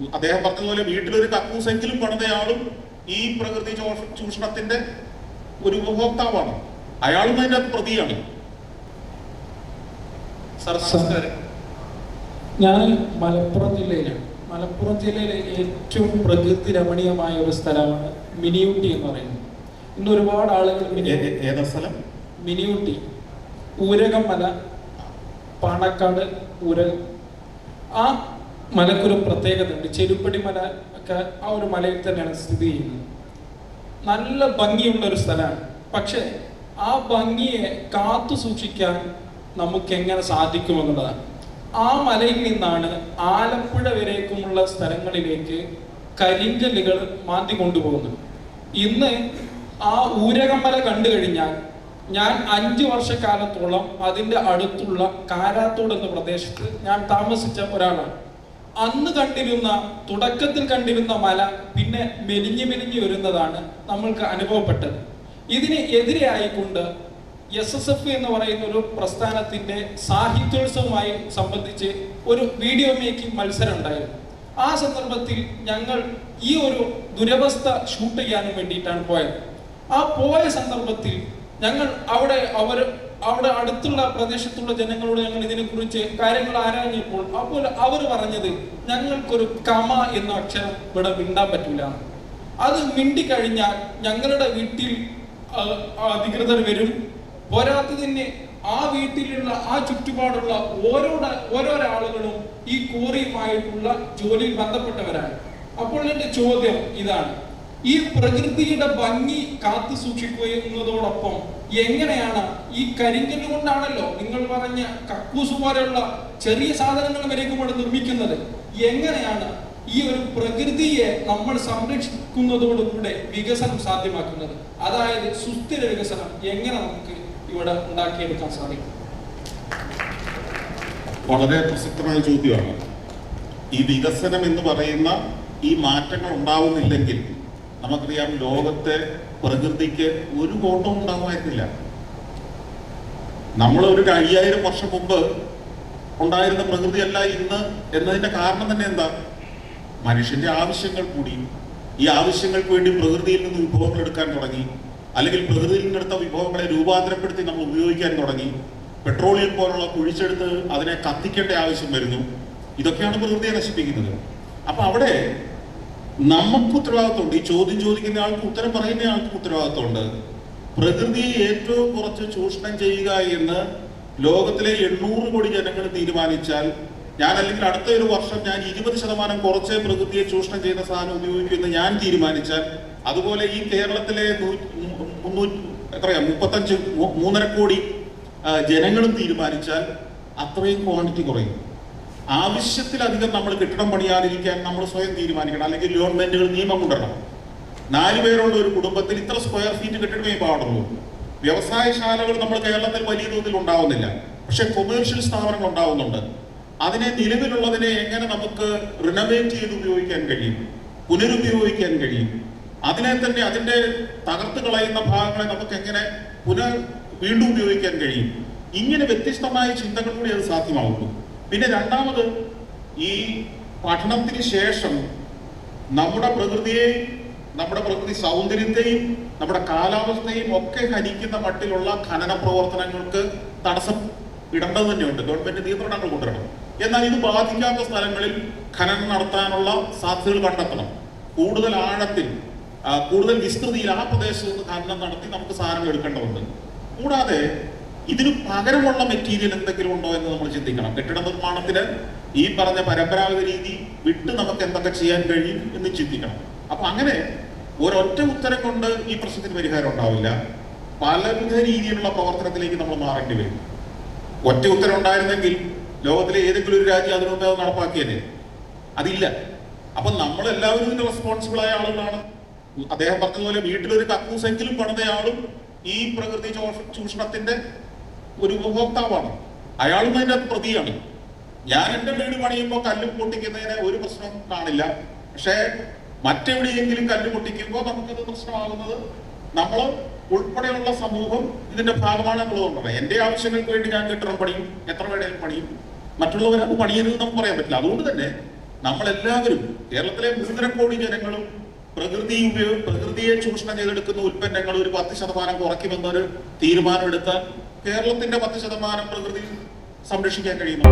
അദ്ദേഹം പറഞ്ഞതുപോലെ വീട്ടിലൊരു കക്കൂസെങ്കിലും പണിതയാളും ഈ പ്രകൃതി ചൂഷണത്തിന്റെ ഒരു ഉപഭോക്താവാണ്. അയാളും അതിന്റെ പ്രതിയാണ്. ഞാൻ മലപ്പുറം ജില്ലയിലാണ്. മലപ്പുറം ജില്ലയിലെ ഏറ്റവും പ്രകൃതി രമണീയമായ ഒരു സ്ഥലമാണ് മിനിയൂട്ടി എന്ന് പറയുന്നത്. ഇന്ന് ഒരുപാട് ആളുകൾ ഏതാ സ്ഥലം? മിനിയൂട്ടി. ഊരകം മല പാണക്കാട് ഊരകം. ആ മലക്കൊരു പ്രത്യേകത ഉണ്ട് ചെരുപ്പടി മല ഒക്കെ ആ ഒരു മലയിൽ തന്നെയാണ് സ്ഥിതി ചെയ്യുന്നത്. നല്ല ഭംഗിയുള്ള ഒരു സ്ഥലമാണ്. പക്ഷേ ആ ഭംഗിയെ കാത്തു സൂക്ഷിക്കാൻ നമുക്ക് എങ്ങനെ സാധിക്കുമെന്നുള്ളതാണ് ആ മലയിൽ നിന്നാണ് ആലപ്പുഴ വരേക്കുമുള്ള സ്ഥലങ്ങളിലേക്ക് കരിങ്കല്ലുകൾ മാന്തി കൊണ്ടുപോകുന്നത്. ഇന്ന് ആ ഊരകമല കണ്ടു കഴിഞ്ഞാൽ ഞാൻ അഞ്ചു വർഷക്കാലത്തോളം അതിന്റെ അടുത്തുള്ള കാരാത്തോട് എന്ന പ്രദേശത്ത് ഞാൻ താമസിച്ച ഒരാളാണ്. അന്ന് കണ്ടിരുന്ന തുടക്കത്തിൽ കണ്ടിരുന്ന മല പിന്നെ മെലിഞ്ഞു മെലിഞ്ഞു വരുന്നതാണ് നമ്മൾക്ക് അനുഭവപ്പെട്ടത്. ഇതിന് എതിരെയായിക്കൊണ്ട് എസ് എസ് എഫ് എന്ന് പറയുന്ന ഒരു പ്രസ്ഥാനത്തിന്റെ സാഹിത്യോത്സവമായി സംബന്ധിച്ച് ഒരു വീഡിയോ മേക്കിംഗ് മത്സരം ഉണ്ടായിരുന്നു. ആ സന്ദർഭത്തിൽ ഞങ്ങൾ ഈ ഒരു ദുരവസ്ഥ ഷൂട്ട് ചെയ്യാനും വേണ്ടിയിട്ടാണ് പോയത്. ആ പോയ സന്ദർഭത്തിൽ ഞങ്ങൾ അവിടെ അവർ അവിടെ അടുത്തുള്ള പ്രദേശത്തുള്ള ജനങ്ങളോട് ഞങ്ങൾ ഇതിനെക്കുറിച്ച് കാര്യങ്ങൾ ആരാഞ്ഞപ്പോൾ അപ്പോൾ അവർ പറഞ്ഞത് ഞങ്ങൾക്കൊരു കമ എന്ന അക്ഷരം ഇവിടെ മിണ്ടാൻ പറ്റില്ല അത് മിണ്ടി മിണ്ടിക്കഴിഞ്ഞാൽ ഞങ്ങളുടെ വീട്ടിൽ അധികൃതർ വരും. പോരാത്തതിന് ആ വീട്ടിലുള്ള ആ ചുറ്റുപാടുള്ള ഓരോ ഓരോരോ ആളുകളും ഈ കോറിയുമായിട്ടുള്ള ജോലിയിൽ ബന്ധപ്പെട്ടവരാണ്. അപ്പോൾ എന്റെ ചോദ്യം ഇതാണ്. ഈ പ്രകൃതിയുടെ ഭംഗി കാത്തു സൂക്ഷിക്കുന്നതോടൊപ്പം എങ്ങനെയാണ് ഈ കരിങ്കല്ല് കൊണ്ടാണല്ലോ നിങ്ങൾ പറഞ്ഞ കക്കൂസ് പോലെയുള്ള ചെറിയ സാധനങ്ങൾ വരേക്കും ഇവിടെ നിർമ്മിക്കുന്നത്? എങ്ങനെയാണ് ഈ ഒരു പ്രകൃതിയെ നമ്മൾ സംരക്ഷിക്കുന്നതോടുകൂടെ വികസനം സാധ്യമാക്കുന്നത്? അതായത് സുസ്ഥിര വികസനം എങ്ങനെ നമുക്ക് ഇവിടെ ഉണ്ടാക്കിയെടുക്കാൻ സാധിക്കും? വളരെ പ്രസക്തമായ ചോദ്യമാണ്. ഈ വികസനം എന്ന് പറയുന്ന ഈ മാറ്റങ്ങൾ ഉണ്ടാവുന്നില്ലെങ്കിൽ നമുക്കറിയാം ലോകത്തെ പ്രകൃതിക്ക് ഒരു കോട്ടവും ഉണ്ടാകുമായിരുന്നില്ല നമ്മൾ ഒരു അയ്യായിരം വർഷം മുമ്പ് ഉണ്ടായിരുന്ന പ്രകൃതിയല്ല ഇന്ന് എന്നതിന്റെ കാരണം തന്നെ എന്താ? മനുഷ്യന്റെ ആവശ്യങ്ങൾ കൂടി. ഈ ആവശ്യങ്ങൾക്ക് വേണ്ടി പ്രകൃതിയിൽ നിന്ന് വിഭവങ്ങൾ എടുക്കാൻ തുടങ്ങി. അല്ലെങ്കിൽ പ്രകൃതിയിൽ നിന്നെടുത്ത വിഭവങ്ങളെ രൂപാന്തരപ്പെടുത്തി നമ്മൾ ഉപയോഗിക്കാൻ തുടങ്ങി. പെട്രോളിയം പോലുള്ള കുഴിച്ചെടുത്ത് അതിനെ കത്തിക്കേണ്ട ആവശ്യം വരുന്നു. ഇതൊക്കെയാണ് പ്രകൃതിയെ നശിപ്പിക്കുന്നത്. അപ്പൊ അവിടെ നമുക്ക് ഉത്തരവാദിത്വമുണ്ട് ഈ ചോദ്യം ചോദിക്കുന്ന ആൾക്ക് ഉത്തരം പറയുന്ന ആൾക്ക് ഉത്തരവാദിത്വമുണ്ട് പ്രകൃതിയെ ഏറ്റവും കുറച്ച് ചൂഷണം ചെയ്യുക എന്ന് ലോകത്തിലെ എണ്ണൂറ് കോടി ജനങ്ങൾ തീരുമാനിച്ചാൽ ഞാൻ അല്ലെങ്കിൽ അടുത്ത ഒരു വർഷം ഞാൻ ഇരുപത് ശതമാനം കുറച്ച് പ്രകൃതിയെ ചൂഷണം ചെയ്യുന്ന സാധനം ഉപയോഗിക്കുമെന്ന് ഞാൻ തീരുമാനിച്ചാൽ അതുപോലെ ഈ കേരളത്തിലെ എത്രയാ മുപ്പത്തഞ്ച് മൂന്നര കോടി ജനങ്ങളും തീരുമാനിച്ചാൽ അത്രയും ക്വാണ്ടിറ്റി കുറയും. ആവശ്യത്തിലധികം നമ്മൾ കെട്ടിടം പണിയാതിരിക്കാൻ നമ്മൾ സ്വയം തീരുമാനിക്കണം. അല്ലെങ്കിൽ ഗവൺമെന്റുകൾ നിയമം കൊണ്ടുവരണം. നാല് പേരുള്ള ഒരു കുടുംബത്തിൽ ഇത്ര സ്ക്വയർ ഫീറ്റ് കെട്ടിടമേ പാടുള്ളൂ വ്യവസായശാലകൾ നമ്മൾ കേരളത്തിൽ വലിയ തോതിൽ ഉണ്ടാവുന്നില്ല. പക്ഷെ കൊമേഴ്ഷ്യൽ സ്ഥാപനങ്ങൾ ഉണ്ടാവുന്നുണ്ട്. അതിനെ നിലവിലുള്ളതിനെ എങ്ങനെ നമുക്ക് റിനോവേറ്റ് ചെയ്ത് ഉപയോഗിക്കാൻ കഴിയും? പുനരുപയോഗിക്കാൻ കഴിയും? അതിനെ തന്നെ അതിന്റെ തകർത്ത് കളയുന്ന ഭാഗങ്ങളെ നമുക്ക് എങ്ങനെ പുനർ വീണ്ടും ഉപയോഗിക്കാൻ കഴിയും? ഇങ്ങനെ വ്യത്യസ്തമായ ചിന്തകൾ കൂടി അത് സാധ്യമാവുന്നു. പിന്നെ രണ്ടാമത് ഈ പഠനത്തിന് ശേഷം നമ്മുടെ പ്രകൃതിയെ നമ്മുടെ പ്രകൃതി സൗന്ദര്യത്തെയും നമ്മുടെ കാലാവസ്ഥയും ഒക്കെ ഹനിക്കുന്ന മട്ടിലുള്ള ഖനന പ്രവർത്തനങ്ങൾക്ക് തടസ്സം ഇടേണ്ടത് തന്നെയുണ്ട്. ഗവൺമെന്റ് നിയന്ത്രണങ്ങൾ കൊണ്ടുവരണം. എന്നാൽ ഇത് ബാധിക്കാത്ത സ്ഥലങ്ങളിൽ ഖനനം നടത്താനുള്ള സാധ്യതകൾ കണ്ടെത്തണം. കൂടുതൽ ആഴത്തിൽ കൂടുതൽ വിസ്തൃതിയിൽ ആ പ്രദേശത്ത് ഖനനം നടത്തി നമുക്ക് സാധനങ്ങൾ എടുക്കേണ്ടതുണ്ട്. കൂടാതെ ഇതിന് പകരമുള്ള മെറ്റീരിയൽ എന്തെങ്കിലും ഉണ്ടോ എന്ന് നമ്മൾ ചിന്തിക്കണം. കെട്ടിട നിർമ്മാണത്തിന് ഈ പറഞ്ഞ പരമ്പരാഗത രീതി വിട്ട് നമുക്ക് എന്തൊക്കെ ചെയ്യാൻ കഴിയും എന്ന് ചിന്തിക്കണം. അപ്പൊ അങ്ങനെ ഒരൊറ്റ ഉത്തരം കൊണ്ട് ഈ പ്രശ്നത്തിന് പരിഹാരം ഉണ്ടാവില്ല. പലവിധ രീതിയിലുള്ള പ്രവർത്തനത്തിലേക്ക് നമ്മൾ മാറേണ്ടി വരും. ഒറ്റ ഉത്തരം ഉണ്ടായിരുന്നെങ്കിൽ ലോകത്തിലെ ഏതെങ്കിലും ഒരു രാജ്യം അതിനു മുമ്പേ അത് നടപ്പാക്കിയതേ അതില്ല. അപ്പൊ നമ്മൾ എല്ലാവരും ഇതിന് റെസ്പോൺസിബിൾ ആയ ആളുകളാണ്. അദ്ദേഹം പറഞ്ഞതുപോലെ വീട്ടിലൊരു കക്കൂസെങ്കിലും പണിതയാളും ഈ പ്രകൃതി ചൂഷണത്തിന്റെ ഒരു ഉപഭോക്താവാണ്. അയാളും അതിന്റെ പ്രതിയാണ്. ഞാൻ എന്റെ വീട് പണിയുമ്പോൾ കല്ല് പൊട്ടിക്കുന്നതിന് ഒരു പ്രശ്നം കാണില്ല. പക്ഷേ മറ്റെവിടെയെങ്കിലും കല്ല് പൊട്ടിക്കുമ്പോൾ നമുക്കത് പ്രശ്നമാകുന്നത് നമ്മൾ ഉൾപ്പെടെയുള്ള സമൂഹം ഇതിന്റെ ഭാഗമാണ് എന്നുള്ളതുകൊണ്ടാണ് എന്റെ ആവശ്യങ്ങൾക്ക് വേണ്ടി ഞാൻ കെട്ടിടം പണിയും എത്ര വേണേലും പണിയും. മറ്റുള്ളവർ അത് പണിയരുത് നമുക്ക് പറയാൻ പറ്റില്ല. അതുകൊണ്ട് തന്നെ നമ്മളെല്ലാവരും കേരളത്തിലെ മൂന്നര കോടി ജനങ്ങളും പ്രകൃതി പ്രകൃതിയെ ചൂഷണം ചെയ്തെടുക്കുന്ന ഉൽപ്പന്നങ്ങൾ ഒരു പത്ത് ശതമാനം കുറയ്ക്കുമെന്നൊരു തീരുമാനമെടുത്താൽ കേരളത്തിന്റെ പത്ത് ശതമാനം പ്രകൃതി സംരക്ഷിക്കാൻ കഴിയുന്നു